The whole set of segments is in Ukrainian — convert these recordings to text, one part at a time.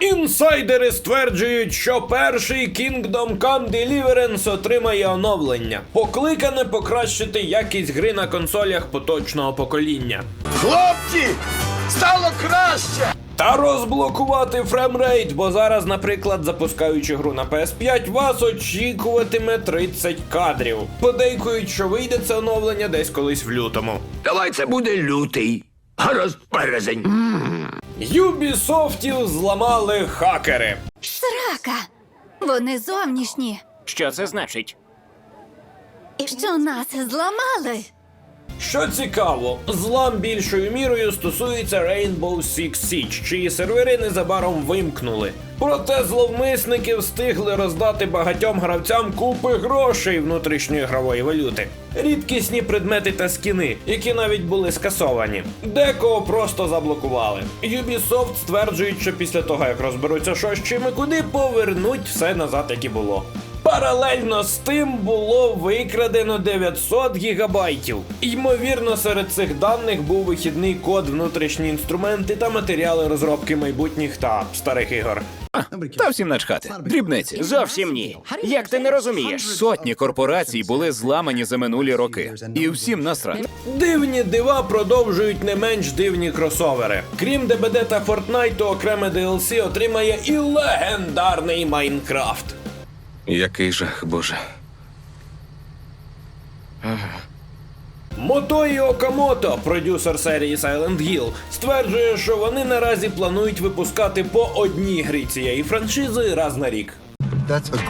Інсайдери стверджують, що перший Kingdom Come Deliverance отримає оновлення, покликане покращити якість гри на консолях поточного покоління. Хлопці, стало краще! Та розблокувати фремрейт, бо зараз, наприклад, запускаючи гру на PS5, вас очікуватиме 30 кадрів. Подейкують, що вийде це оновлення десь колись в лютому. Давай це буде лютий. Гаразд, березень. Юбісофтів зламали хакери. Срака! Вони зовнішні. Що це значить? Що нас зламали? Що цікаво, злам більшою мірою стосується Rainbow Six Siege, чиї сервери незабаром вимкнули. Проте зловмисники встигли роздати багатьом гравцям купи грошей внутрішньої грової валюти. Рідкісні предмети та скіни, які навіть були скасовані. Декого просто заблокували. Ubisoft стверджують, що після того, як розберуться, що з чим і куди, повернуть все назад, як і було. Паралельно з тим було викрадено 900 гігабайтів. Ймовірно, серед цих даних був вихідний код, внутрішні інструменти та матеріали розробки майбутніх та старих ігор. Та всім начхати. Дрібниці. Зовсім ні. Як ти не розумієш? Сотні корпорацій були зламані за минулі роки. І всім насрати. Дивні дива продовжують не менш дивні кросовери. Крім ДБД та то окреме DLC отримає і легендарний Майнкрафт. Який жах, боже. Мотої Окамото, продюсер серії Silent Hill, стверджує, що вони наразі планують випускати по одній грі цієї франшизи раз на рік.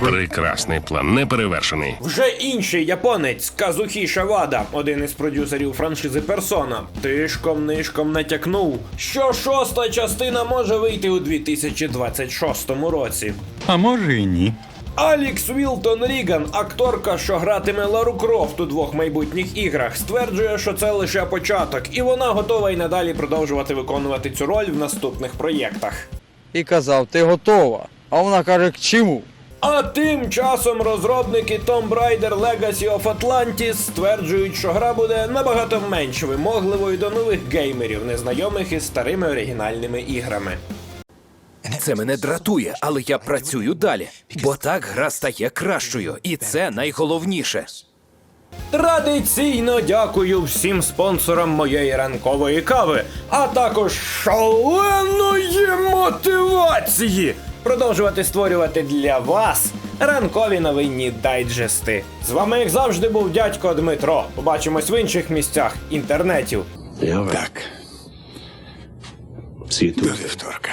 Прекрасний план, неперевершений. Вже інший японець Казухі Шавада, один із продюсерів франшизи Персона, тишком нишком натякнув, що шоста частина може вийти у 2026 році. А може і ні. Алікс Вілтон Ріган, акторка, що гратиме Лару Крофт у двох майбутніх іграх, стверджує, що це лише початок, і вона готова й надалі продовжувати виконувати цю роль в наступних проєктах. і казав, ти готова. А вона каже, к чому? А тим часом розробники Tomb Raider Legacy of Atlantis стверджують, що гра буде набагато менш вимогливою до нових геймерів, незнайомих із старими оригінальними іграми. Це мене дратує, але я працюю далі. Бо так гра стає кращою, і це найголовніше. Традиційно дякую всім спонсорам моєї ранкової кави, а також шаленої мотивації продовжувати створювати для вас ранкові новинні дайджести. З вами, як завжди, був дядько Дмитро. Побачимось в інших місцях інтернетів. Так. До вівторка.